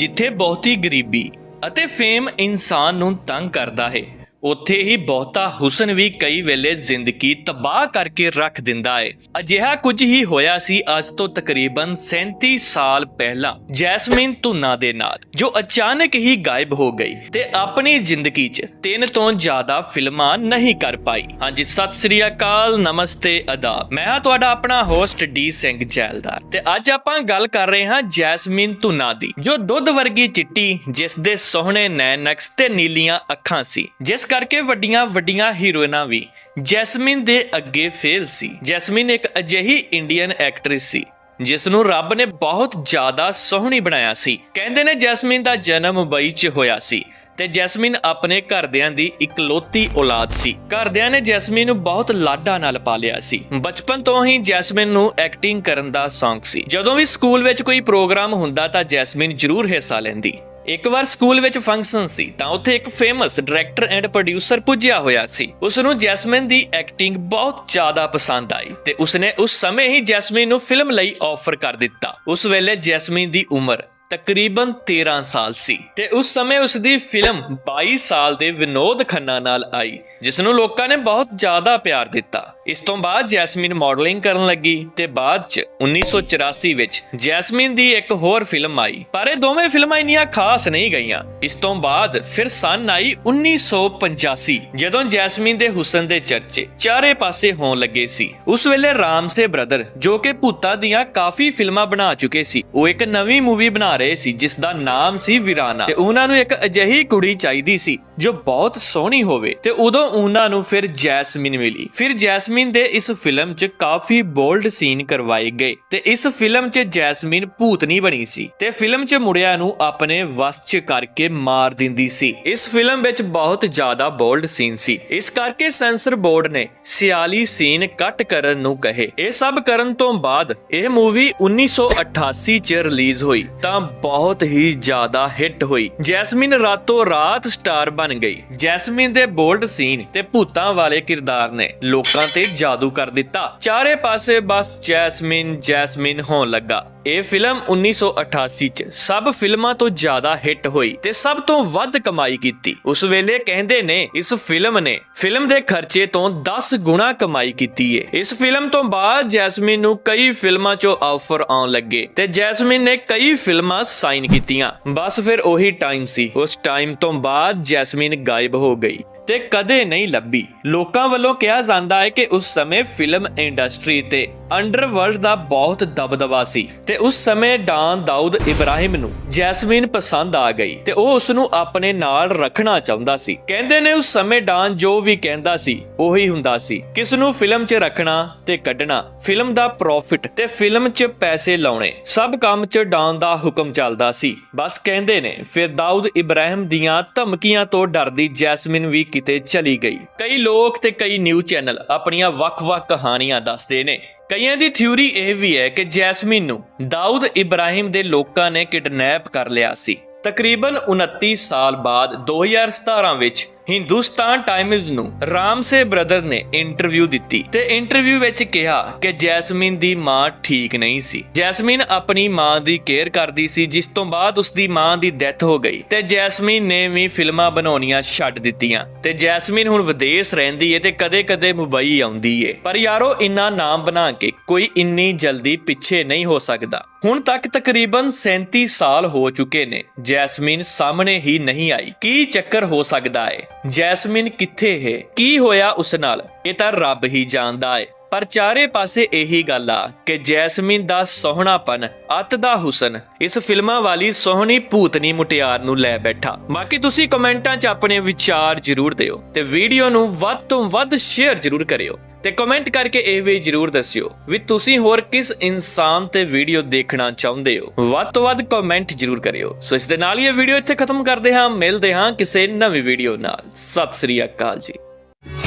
ਜਿੱਥੇ ਬਹੁਤੀ ਗਰੀਬੀ ਅਤੇ ਫੇਮ ਇਨਸਾਨ ਨੂੰ ਤੰਗ ਕਰਦਾ ਹੈ। ਉੱਥੇ ਹੀ ਬਹੁਤਾ ਹੁਸਨ ਵੀ ਕਈ ਵੇਲੇ ਜ਼ਿੰਦਗੀ ਤਬਾਹ ਕਰਕੇ ਰੱਖ ਦਿੰਦਾ ਹੈ ਅਜਿਹਾ ਕੁਝ ਹੀ ਹੋਇਆ ਸੀ ਅੱਜ ਤੋਂ ਤਕਰੀਬਨ 37 ਸਾਲ ਪਹਿਲਾਂ ਜੈਸਮੀਨ ਧੁੰਨਾ ਦੇ ਨਾਲ, ਜੋ ਅਚਾਨਕ ਹੀ ਗਾਇਬ ਹੋ ਗਈ ਤੇ ਆਪਣੀ ਜ਼ਿੰਦਗੀ 'ਚ ਤਿੰਨ ਤੋਂ ਜ਼ਿਆਦਾ ਫਿਲਮਾਂ ਨਹੀਂ ਕਰ ਪਾਈ। ਹਾਂਜੀ, ਸਤਿ ਸ੍ਰੀ ਅਕਾਲ, ਨਮਸਤੇ ਅਦਾ ਮੈਂ ਹਾਂ ਤੁਹਾਡਾ ਆਪਣਾ ਹੋਸਟ ਡੀ ਸਿੰਘ ਜੈਲਦਾਰ ਤੇ ਅੱਜ ਆਪਾਂ ਗੱਲ ਕਰ ਰਹੇ ਹਾਂ ਜੈਸਮੀਨ ਧੁਨਾ ਦੀ, ਜੋ ਦੁੱਧ ਵਰਗੀ ਚਿੱਟੀ ਜਿਸ ਦੇ ਸੋਹਣੇ ਨੈਣ ਨਕਸ਼ ਤੇ ਨੀਲੀਆਂ ਅੱਖਾਂ ਸੀ, ਜਿਸ ਕਰਕੇ ਵੱਡੀਆਂ ਵੱਡੀਆਂ ਹੀਰੋਇਨਾਂ ਵੀ। ਜੈਸਮੀਨ ਦੇ ਅੱਗੇ ਫੇਲ ਸੀ। ਜੈਸਮੀਨ ਇੱਕ ਅਜਿਹੀ ਇੰਡੀਅਨ ਐਕਟ੍ਰੈਸ ਸੀ ਜਿਸ ਨੂੰ ਰੱਬ ਨੇ ਬਹੁਤ ਜ਼ਿਆਦਾ ਸੋਹਣੀ ਬਣਾਇਆ ਸੀ। ਕਹਿੰਦੇ ਨੇ ਜੈਸਮੀਨ ਦਾ ਜਨਮ ਮੁੰਬਈ 'ਚ ਹੋਇਆ ਸੀ ਤੇ ਜੈਸਮੀਨ ਆਪਣੇ ਘਰਦਿਆਂ ਦੀ ਇਕਲੌਤੀ ਔਲਾਦ ਸੀ। ਘਰਦਿਆਂ ਨੇ ਜੈਸਮੀਨ ਨੂੰ ਬਹੁਤ ਲਾਡਾ ਨਾਲ ਪਾਲਿਆ ਸੀ। ਬਚਪਨ ਤੋਂ ਹੀ ਜੈਸਮਿਨ ਨੂੰ ਐਕਟਿੰਗ ਕਰਨ ਦਾ ਸ਼ੌਂਕ ਸੀ। ਜਦੋਂ ਵੀ ਸਕੂਲ ਵਿੱਚ ਕੋਈ ਪ੍ਰੋਗਰਾਮ ਹੁੰਦਾ ਤਾਂ ਜੈਸਮਿਨ ਜ਼ਰੂਰ ਹਿੱਸਾ ਲੈਂਦੀ। ਇੱਕ ਵਾਰ ਸਕੂਲ ਵਿੱਚ ਫੰਕਸ਼ਨ ਸੀ, ਤਾਂ ਉੱਥੇ ਇੱਕ ਫੇਮਸ ਡਾਇਰੈਕਟਰ ਐਂਡ ਪ੍ਰੋਡਿਊਸਰ ਪੁੱਜਿਆ ਹੋਇਆ ਸੀ। ਉਸ ਨੂੰ ਜੈਸਮੀਨ ਦੀ ਐਕਟਿੰਗ ਬਹੁਤ ਜ਼ਿਆਦਾ ਪਸੰਦ ਆਈ ਤੇ ਉਸਨੇ ਉਸ ਸਮੇਂ ਹੀ ਜੈਸਮੀਨ ਨੂੰ ਫਿਲਮ ਲਈ ਆਫਰ ਕਰ ਦਿੱਤਾ। ਉਸ ਵੇਲੇ ਜੈਸਮੀਨ ਦੀ ਉਮਰ ਤਕਰੀਬਨ 13 ਸਾਲ ਸੀ ਤੇ ਉਸ ਸਮੇਂ ਉਸ ਦੀ ਫਿਲਮ 22 ਸਾਲ ਦੇ ਵਿਨੋਦ ਖੰਨਾ ਨਾਲ ਆਈ ਜਿਸ ਨੂੰ ਲੋਕਾਂ ਨੇ ਬਹੁਤ ਜ਼ਿਆਦਾ ਪਿਆਰ ਦਿੱਤਾ। ਇਸ ਤੋਂ ਬਾਅਦ ਜੈਸਮੀਨ ਮਾਡਲਿੰਗ ਕਰਨ ਲੱਗੀ ਤੇ ਬਾਅਦ ਚ 1984 ਵਿੱਚ ਜੈਸਮੀਨ ਦੀ ਇੱਕ ਹੋਰ ਫਿਲਮ ਆਈ। ਪਰ ਇਹ ਦੋਵੇਂ ਫਿਲਮਾਂ ਇੰਨੀਆਂ ਖਾਸ ਨਹੀਂ ਗਈਆਂ। ਇਸ ਤੋਂ ਬਾਅਦ ਫਿਰ ਸੰਨ ਆਈ 1985 ਜਦੋਂ ਜੈਸਮੀਨ ਦੇ ਹੁਸਨ ਦੇ ਚਰਚੇ ਚਾਰੇ ਪਾਸੇ ਹੋਣ ਲੱਗੇ ਸੀ। ਉਸ ਵੇਲੇ ਰਾਮਸੇ ਬ੍ਰਦਰ ਜੋ ਕਿ ਭੂਤਾਂ ਦੀਆਂ ਕਾਫੀ ਫਿਲਮਾਂ ਬਣਾ ਚੁੱਕੇ ਸੀ, ਉਹ ਇੱਕ ਨਵੀਂ ਮੂਵੀ ਬਣਾ ਰਹੇ ਸੀ ਜਿਸ ਦਾ ਨਾਮ ਸੀ ਵੀਰਾਨਾ। ਤੇ ਉਹਨਾਂ ਨੂੰ ਇੱਕ ਅਜਿਹੀ ਕੁੜੀ ਚਾਹੀਦੀ ਸੀ, ਜੋ ਬਹੁਤ ਸੋਹਣੀ ਹੋਵੇ। ਤੇ ਉਦੋਂ ਉਹਨਾਂ ਨੂੰ ਫਿਰ ਜੈਸਮੀਨ ਮਿਲੀ। ਫਿਰ ਜੈਸਮੀਨ ਦੇ ਇਸ ਫਿਲਮ 'ਚ ਕਾਫੀ ਬੋਲਡ ਸੀਨ ਕਰਵਾਏ ਗਏ ਤੇ ਇਸ ਫਿਲਮ 'ਚ ਜੈਸਮੀਨ ਭੂਤਨੀ ਬਣੀ ਸੀ ਤੇ ਫਿਲਮ 'ਚ ਮੁੰਡਿਆਂ ਨੂੰ ਆਪਣੇ ਵਸ 'ਚ ਕਰਕੇ ਮਾਰ ਦਿੰਦੀ ਸੀ। ਇਸ ਫਿਲਮ ਵਿੱਚ ਬਹੁਤ ਜ਼ਿਆਦਾ ਬੋਲਡ ਸੀਨ ਸੀ। ਇਸ ਕਰਕੇ ਸੈਂਸਰ ਬੋਰਡ ਨੇ 46 ਸੀਨ ਕੱਟ ਕਰਨ ਨੂੰ ਕਹੇ। ਇਹ ਸਭ ਕਰਨ ਤੋਂ ਬਾਅਦ ਇਹ ਮੂਵੀ 1988 'ਚ ਰਿਲੀਜ਼ ਹੋਈ ਤਾਂ ਬਹੁਤ ਹੀ ਜ਼ਿਆਦਾ ਹਿੱਟ ਹੋਈ। ਜੈਸਮੀਨ ਰਾਤੋਂ ਰਾਤ ਸਟਾਰ ਬਣ ਗਈ। ਜੈਸਮੀਨ ਦੇ ਬੋਲਡ ਸੀਨ ਤੇ ਭੂਤਾਂ ਵਾਲੇ ਕਿਰਦਾਰ ਨੇ ਲੋਕਾਂ ਤੇ ਜਾਦੂ ਕਰ ਦਿੱਤਾ। ਚਾਰੇ ਪਾਸੇ ਬਸ ਜੈਸਮਿਨ, ਜੈਸਮੀਨ ਹੋਣ ਲੱਗਾ। ਇਹ ਫਿਲਮ 1988 ਚ ਸਭ ਫਿਲਮਾਂ ਤੋਂ ਜ਼ਿਆਦਾ ਹਿੱਟ ਹੋਈ ਤੇ ਸਭ ਤੋਂ ਵੱਧ ਕਮਾਈ ਕੀਤੀ। ਉਸ ਵੇਲੇ ਕਹਿੰਦੇ ਨੇ, ਇਸ ਫਿਲਮ ਨੇ ਫਿਲਮ ਦੇ ਖਰਚੇ ਤੋਂ 10 ਗੁਣਾ ਕਮਾਈ ਕੀਤੀ ਏ। ਇਸ ਫਿਲਮ ਤੋਂ ਬਾਅਦ ਜੈਸਮੀਨ ਨੂੰ ਕਈ ਫਿਲਮਾਂ 'ਚੋਂ ਆਫਰ ਆਉਣ ਲੱਗੇ ਤੇ ਜੈਸਮਿਨ ਨੇ ਕਈ ਫਿਲਮਾਂ ਸਾਈਨ ਕੀਤੀਆਂ। ਬਸ ਫਿਰ ਉਹੀ ਟਾਈਮ ਸੀ। ਉਸ ਟਾਈਮ ਤੋਂ ਬਾਅਦ ਜੈਸਮੀਨ ਗਾਇਬ ਹੋ ਗਈ। ਤੇ ਕਦੇ ਨਹੀਂ ਲੱਭੀ। ਲੋਕਾਂ ਵੱਲੋਂ ਕਿਹਾ ਜਾਂਦਾ ਹੈ ਕਿ ਉਸ ਸਮੇਂ ਫਿਲਮ ਇੰਡਸਟਰੀ ਤੇ ਅੰਡਰਵਰਲਡ ਦਾ ਬਹੁਤ ਦਬਦਬਾ ਸੀ ਤੇ ਉਸ ਸਮੇਂ ਡਾਨ ਦਾਊਦ ਇਬਰਾਹਿਮ ਨੂੰ ਜੈਸਮੀਨ ਪਸੰਦ ਆ ਗਈ ਤੇ ਉਹ ਉਸ ਨੂੰ ਆਪਣੇ ਨਾਲ ਰੱਖਣਾ ਚਾਹੁੰਦਾ ਸੀ। ਕਹਿੰਦੇ ਨੇ ਉਸ ਸਮੇਂ ਡਾਨ ਜੋ ਵੀ ਕਹਿੰਦਾ ਸੀ ਉਹੀ ਹੁੰਦਾ ਸੀ। ਕਿਸ ਨੂੰ ਫਿਲਮ 'ਚ ਰੱਖਣਾ ਤੇ ਕੱਢਣਾ, ਫਿਲਮ ਦਾ ਪ੍ਰੋਫਿਟ ਤੇ ਫਿਲਮ 'ਚ ਪੈਸੇ ਲਾਉਣੇ, ਸਭ ਕੰਮ 'ਚ ਡਾਨ ਦਾ ਹੁਕਮ ਚੱਲਦਾ ਸੀ। ਬਸ ਕਹਿੰਦੇ ਨੇ, ਫਿਰ ਦਾਊਦ ਇਬਰਾਹਿਮ ਦੀਆਂ ਧਮਕੀਆਂ ਤੋਂ ਡਰਦੀ ਜੈਸਮਿਨ ਵੀ ਕਿਤੇ ਚਲੀ ਗਈ। ਕਈ ਲੋਕ ਤੇ ਕਈ ਨਿਊਜ਼ ਚੈਨਲ ਆਪਣੀਆਂ ਵੱਖ-ਵੱਖ ਕਹਾਣੀਆਂ ਦੱਸਦੇ ਨੇ। ਕਈਆਂ ਦੀ ਥਿਊਰੀ ਇਹ ਵੀ ਹੈ ਕਿ ਜੈਸਮਿਨ ਨੂੰ ਦਾਊਦ ਇਬਰਾਹਿਮ ਦੇ ਲੋਕਾਂ ਨੇ ਕਿਡਨੈਪ ਕਰ ਲਿਆ ਸੀ। ਤਕਰੀਬਨ 29 ਸਾਲ ਬਾਅਦ 2017 ਵਿੱਚ ਹਿੰਦੁਸਤਾਨ ਟਾਈਮਜ਼ ਨੂੰ ਰਾਮਸੇ ਬ੍ਰਦਰ ਨੇ ਇੰਟਰਵਿਊ ਦਿੱਤੀ ਤੇ ਇੰਟਰਵਿਊ ਵਿੱਚ ਕਿਹਾ ਕਿ ਜੈਸਮੀਨ ਦੀ ਮਾਂ ਠੀਕ ਨਹੀਂ ਸੀ। ਜੈਸਮੀਨ ਆਪਣੀ ਮਾਂ ਦੀ ਕੇਅਰ ਕਰਦੀ ਸੀ, ਜਿਸ ਤੋਂ ਬਾਅਦ ਉਸ ਦੀ ਮਾਂ ਦੀ ਡੈਥ ਹੋ ਗਈ ਤੇ ਜੈਸਮੀਨ ਨੇ ਵੀ ਫਿਲਮਾਂ ਬਣਾਉਣੀਆਂ ਛੱਡ ਦਿੱਤੀਆਂ। ਤੇ ਜੈਸਮੀਨ ਹੁਣ ਵਿਦੇਸ਼ ਰਹਿੰਦੀ ਏ ਤੇ ਕਦੇ-ਕਦੇ ਮੁੰਬਈ ਆਉਂਦੀ ਏ। ਪਰ ਯਾਰੋ, ਇੰਨਾ ਨਾਮ ਬਣਾ ਕੇ ਕੋਈ ਇੰਨੀ ਜਲਦੀ ਪਿੱਛੇ ਨਹੀਂ ਹੋ ਸਕਦਾ। ਹੁਣ ਤੱਕ ਤਕਰੀਬਨ 37 ਸਾਲ ਹੋ ਚੁੱਕੇ ਨੇ। ਜੈਸਮੀਨ ਸਾਹਮਣੇ ਹੀ ਨਹੀਂ ਆਈ। ਕੀ ਚੱਕਰ ਹੋ ਸਕਦਾ ਹੈ ਜੈਸਮੀਨ ਕਿੱਥੇ ਹੈ? ਕੀ ਹੋਇਆ ਉਸ ਨਾਲ? ਇਹ ਤਾਂ ਰੱਬ ਹੀ ਜਾਣਦਾ ਹੈ ਪਰ ਚਾਰੇ ਪਾਸੇ ਇਹੀ ਗੱਲ ਆ ਕਿ ਜੈਸਮੀਨ ਦਾ ਸੋਹਣਾਪਨ, ਅੱਤ ਦਾ ਹੁਸਨ, ਇਸ ਫਿਲਮਾਂ ਵਾਲੀ ਸੋਹਣੀ ਭੂਤਨੀ ਮੁਟਿਆਰ ਨੂੰ ਲੈ ਬੈਠਾ। ਬਾਕੀ ਤੁਸੀਂ ਕਮੈਂਟਾਂ 'ਚ ਆਪਣੇ ਵਿਚਾਰ ਜ਼ਰੂਰ ਦਿਓ ਤੇ ਵੀਡੀਓ ਨੂੰ ਵੱਧ ਤੋਂ ਵੱਧ ਸ਼ੇਅਰ ਜ਼ਰੂਰ ਕਰਿਓ ਤੇ ਕਮੈਂਟ ਕਰਕੇ ਇਹ ਵੀ ਜਰੂਰ ਦੱਸਿਓ ਵੀ ਤੁਸੀਂ ਹੋਰ ਕਿਸ ਇਨਸਾਨ ਤੇ ਵੀਡੀਓ ਦੇਖਣਾ ਚਾਹੁੰਦੇ ਹੋ। ਵੱਧ ਤੋਂ ਵੱਧ ਕਮੈਂਟ ਜਰੂਰ ਕਰਿਓ। ਸੋ ਇਸ ਦੇ ਨਾਲ ਹੀ ਇਹ ਵੀਡੀਓ ਇੱਥੇ ਖਤਮ ਕਰਦੇ ਹਾਂ। ਮਿਲਦੇ ਹਾਂ ਕਿਸੇ ਨਵੀਂ ਵੀਡੀਓ ਨਾਲ। ਸਤਿ ਸ੍ਰੀ ਅਕਾਲ ਜੀ।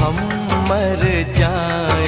ਹਮ ਮਰ ਜਾਏ